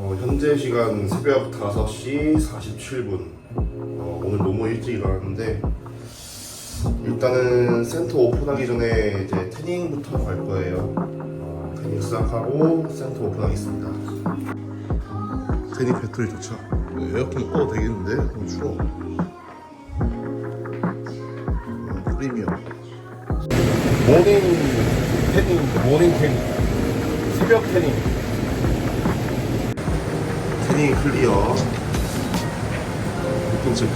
어, 현재 시간 새벽 5시 47분. 어, 오늘 너무 일찍 일어났는데 일단은 센터 오픈하기 전에 이제 태닝부터 갈 거예요. 어, 태닝 시작하고 센터 오픈하겠습니다. 태닝 배터리 좋죠? 에어컨 꺼도 되겠는데? 너무 추워. 음, 프리미엄. 모닝 태닝, 모닝 태닝. 새벽 태닝. 태닝 클리어. 체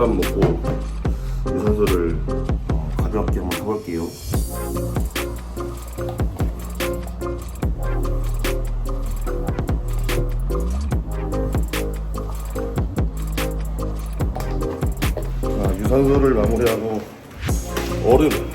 밥 먹고 유산소를 어, 가볍게 한번 해볼게요. 자, 유산소를 마무리하고 얼음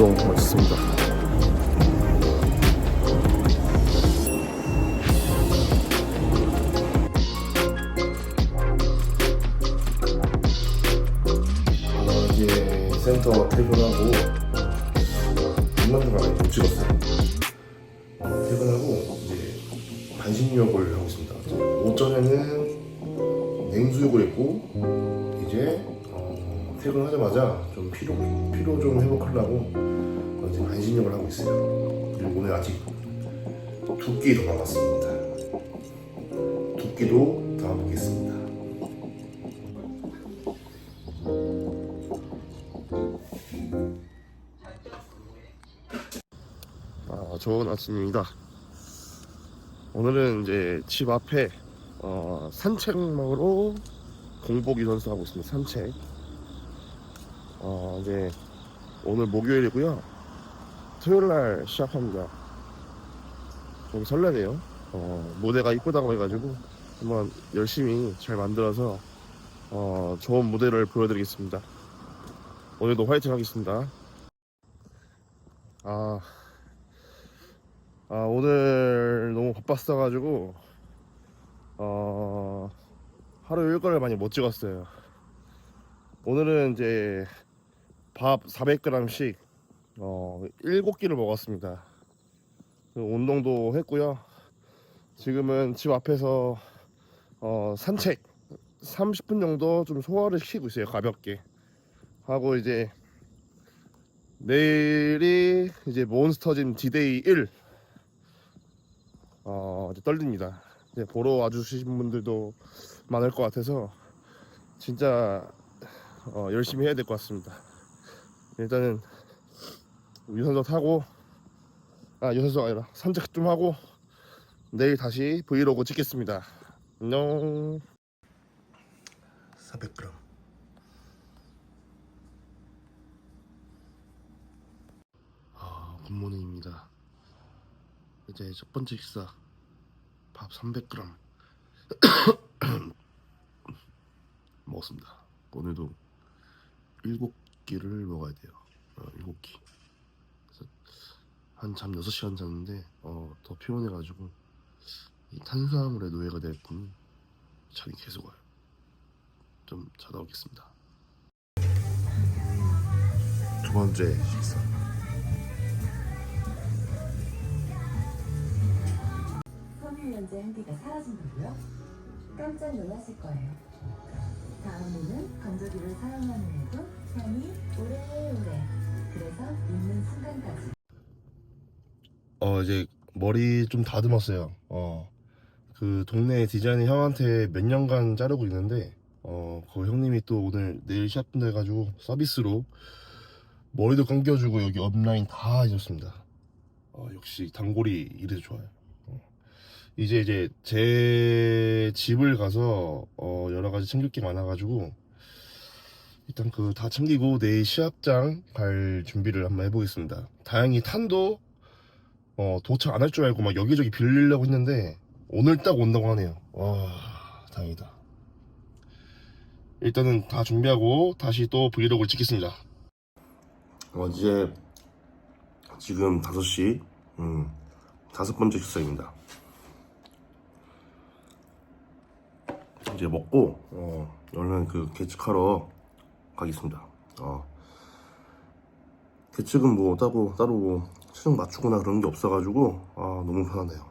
운동 멋있습니다. 어, 이제 센터 퇴근하고 인만두가 못 찍었어요. 어, 퇴근하고 이제 반신욕을 하고 있습니다. 오전에는 냉수욕을 했고 퇴근하자마자 좀 피로 피로 좀 회복하려고 어, 이제 반신욕을 하고 있어요. 그리고 오늘 아직 두 끼 더 남았습니다. 두 끼도 더 해보겠습니다. 아, 좋은 아침입니다. 오늘은 이제 집 앞에 어, 산책 먹으러 공복 유산소 하고 있습니다. 산책. 어, 이제 오늘 목요일이고요. 토요일 날 시작합니다. 좀 설레네요. 어, 무대가 이쁘다고 해가지고 한번 열심히 잘 만들어서 어, 좋은 무대를 보여드리겠습니다. 오늘도 화이팅 하겠습니다. 아, 아 오늘 너무 바빴어가지고 어 하루 일과를 많이 못 찍었어요. 오늘은 이제 밥 400g씩 어 7끼를 먹었습니다. 그 운동도 했고요. 지금은 집 앞에서 어 산책 30분 정도 좀 소화를 시키고 있어요. 가볍게 하고 이제 내일이 이제 몬스터짐 디데이 1 어, 떨립니다. 이제 보러 와주신 분들도 많을 것 같아서 진짜 어, 열심히 해야 될 것 같습니다. 일단은 유산소 타고 아 유산소가 아니라 산책 좀 하고 내일 다시 브이로그 찍겠습니다. 안녕. 400g. 아, 굿모닝입니다. 이제 첫 번째 식사 밥 300g 먹었습니다. 오늘도 7 끼를 먹어야 돼요. 어, 7끼. 그래서 한 잠 6시간 잤는데 어, 더 피곤해가지고 이 탄수화물에 노예가 될 뿐 잠이 계속 와요. 좀 자다 오겠습니다. 두 번째 식사. 섬유연제 한개가 사라진다고요? 깜짝 놀라실 거예요. 다음에는 건조기를 사용하는 일도 어 이제 머리 좀 다듬었어요. 어. 그 동네 디자이너 형한테 몇 년간 자르고 있는데 어, 그 형님이 또 오늘 내일 분다 해가지고 서비스로 머리도 감겨주고 여기 업라인 다 해줬습니다. 어, 역시 단골이 이래도 좋아요. 어. 이제 이제 제 집을 가서 어, 여러 가지 챙길 게 많아가지고 일단 그 다 챙기고 내일 시합장 갈 준비를 한번 해보겠습니다. 다행히 탄도 어, 도착 안 할 줄 알고 막 여기저기 빌리려고 했는데 오늘 딱 온다고 하네요. 와 다행이다. 일단은 다 준비하고 다시 또 브이로그를 찍겠습니다. 어, 이제 지금 5시 음, 다섯 번째 식사입니다. 이제 먹고 어, 얼른 그 계측하러 가겠습니다. 어, 계측은 뭐 따로 따로 뭐 체중 맞추거나 그런 게 없어가지고 아 너무 편하네요.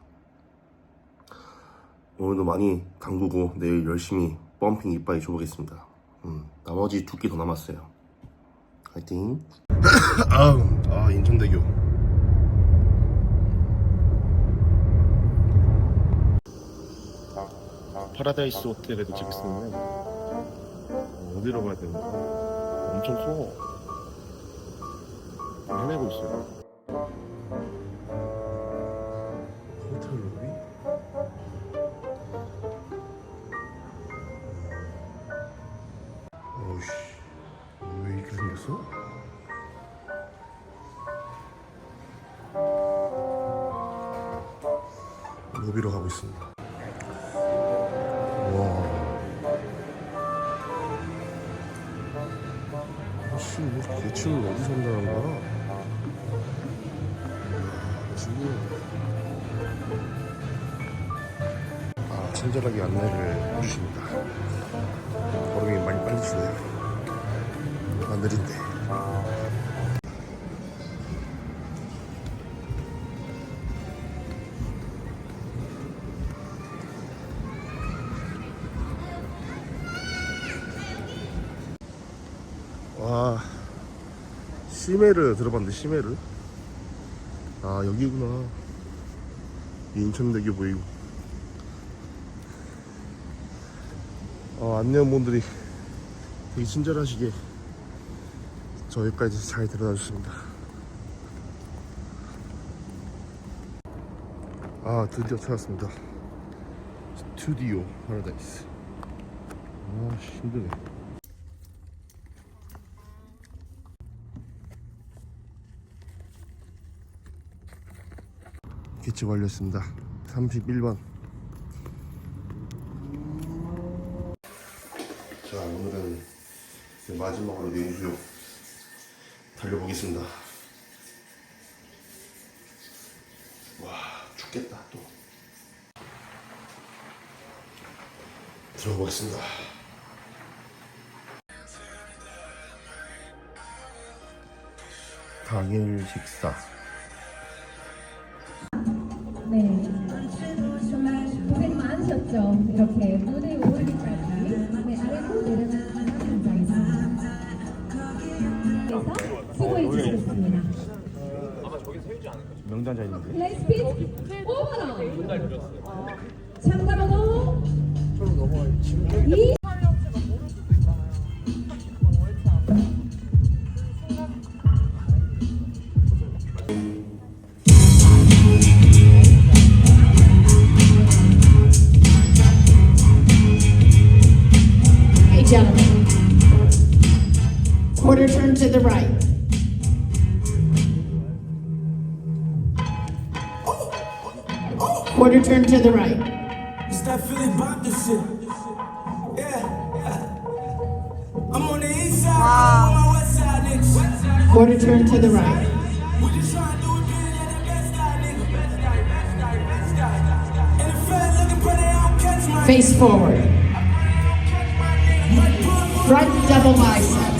오늘도 많이 담그고 내일 열심히 펌핑 이빠이 줘보겠습니다. 음, 나머지 두 끼 더 남았어요. 화이팅. 아, 아 인천대교. 아, 아 파라다이스 호텔에 도착했었는데 어, 어디로 가야 되는지 엄청 커. 헤매고 있어요. 호텔 로비? 어우씨, 왜 이렇게 생겼어? 로비로 가고 있습니다. 대출 어디서 한다는 거야? 지금. 아, 친절하게 안내를 해주십니다. 걸음이 많이 빨리시네요. 아, 느린데. 시메르 들어봤는데, 시메르? 아, 여기구나. 인천대교 보이고. 어, 안내원분들이 되게 친절하시게 저희까지 잘 데려다 주십니다. 아, 드디어 찾았습니다. 스튜디오 파라다이스. 아, 씨, 힘드네. 개최 완료했습니다. 31번. 자 오늘은 마지막으로 내수욕 달려보겠습니다. 와 죽겠다 또. 들어보겠습니다. 당일 식사 이렇게 무대에 오르기까지. 네, 아래로 감사하겠습니다. 그래서 수고해 주시겠습니다. 명단자 있는데 플레이 스피드 오버로 참가번호 2 Quarter turn to the right. It's that Philly Bop this shit. Yeah. I'm on the east side, I'm on my west side, niggas. Quarter turn to the right. We just tryna do it bigger than the best side, nigga. And the feds looking for they don't catch my Face forward. Might pull up on Front double bicep.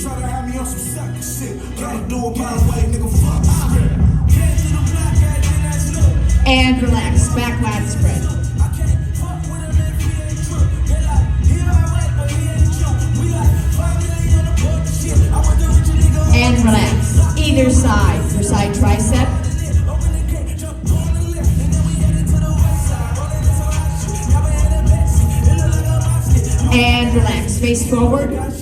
Try to have me on some sucker shit. Try to do it my way, nigga. Fuck script. And relax, back wide spread. And relax, either side, your side tricep. and relax. Face forward.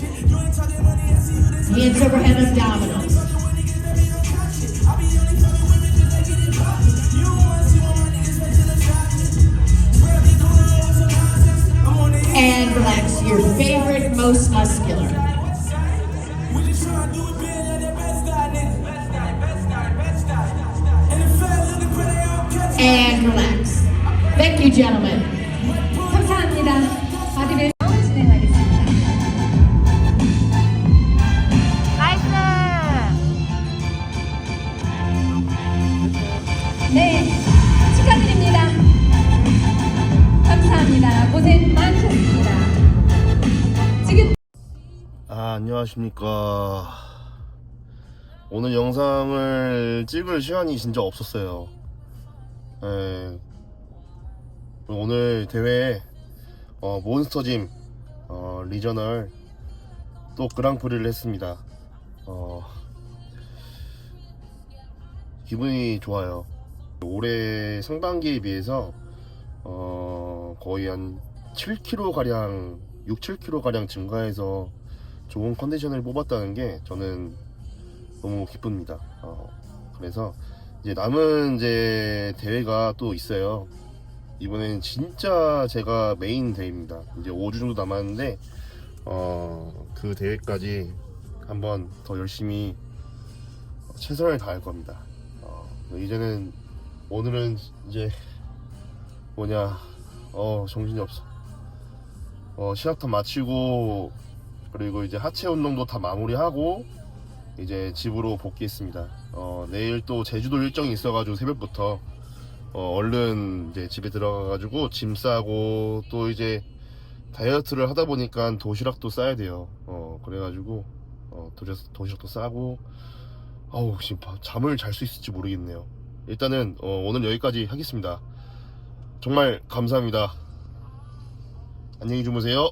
most muscular. And relax. Thank you, gentlemen. 감사합니다. 바디빌 라운드 진행하겠습니다. 네, 축하드립니다. 감사합니다. 고생 많 안녕하십니까. 오늘 영상을 찍을 시간이 진짜 없었어요. 예. 오늘 대회에 어, 몬스터짐 어, 리저널 또 그랑프리를 했습니다. 어, 기분이 좋아요. 올해 상반기에 비해서 어, 거의 한 7kg 가량 6, 7kg 가량 증가해서 좋은 컨디션을 뽑았다는 게 저는 너무 기쁩니다. 어, 그래서 이제 남은 이제 대회가 또 있어요. 이번엔 진짜 제가 메인 대회입니다. 이제 5주 정도 남았는데 어, 그 대회까지 한번 더 열심히 최선을 다할 겁니다. 어, 이제는 오늘은 이제 뭐냐 어 정신이 없어. 어 시합 마치고 그리고 이제 하체 운동도 다 마무리하고 이제 집으로 복귀했습니다. 어, 내일 또 제주도 일정이 있어가지고 새벽부터 어, 얼른 이제 집에 들어가가지고 짐 싸고 또 이제 다이어트를 하다 보니까 도시락도 싸야 돼요. 어, 그래가지고 어, 도시락, 도시락도 싸고 아우 지금 바- 잠을 잘 수 있을지 모르겠네요. 일단은 어, 오늘 여기까지 하겠습니다. 정말 감사합니다. 안녕히 주무세요.